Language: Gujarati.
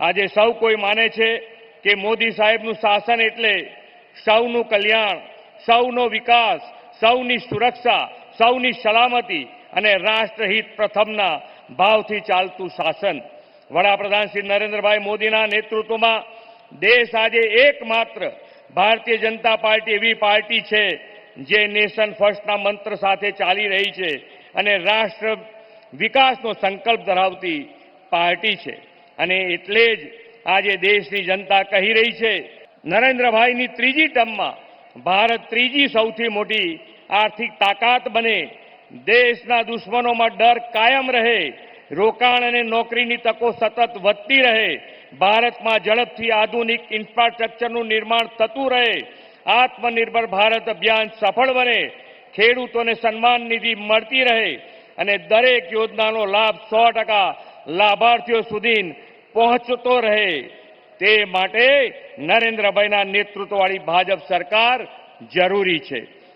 આજે સૌ કોઈ માને છે કે મોદી સાહેબનું શાસન એટલે સૌનું કલ્યાણ, સૌનો વિકાસ, સૌની સુરક્ષા, સૌની સલામતી અને રાષ્ટ્રહિત પ્રથમના ભાવથી ચાલતું શાસન. વડાપ્રધાન શ્રી નરેન્દ્રભાઈ મોદીના નેતૃત્વમાં દેશ આજે એકમાત્ર ભારતીય જનતા પાર્ટી એવી પાર્ટી છે જે નેશન ફર્સ્ટના મંત્ર સાથે ચાલી રહી છે અને રાષ્ટ્ર વિકાસનો સંકલ્પ ધરાવતી પાર્ટી છે. અને એટલે જ આજે દેશની જનતા કહી રહી છે, નરેન્દ્રભાઈની ત્રીજી ટર્મમાં ભારત ત્રીજી સૌથી મોટી આર્થિક તાકાત બને, દેશના દુશ્મનોમાં ડર કાયમ રહે, રોકાણ અને નોકરીની તકો સતત વધતી રહે, ભારતમાં ઝડપથી આધુનિક ઇન્ફ્રાસ્ટ્રક્ચરનું નિર્માણ થતું રહે, આત્મનિર્ભર ભારત અભિયાન સફળ બને, ખેડૂતોને સન્માન નિધિ મળતી રહે અને દરેક યોજનાનો લાભ સો ટકા લાભાર્થીઓ સુધી પહોંચતો રહે. તે માટે નરેન્દ્રભાઈના નેતૃત્વવાળી ભાજપ સરકાર જરૂરી છે.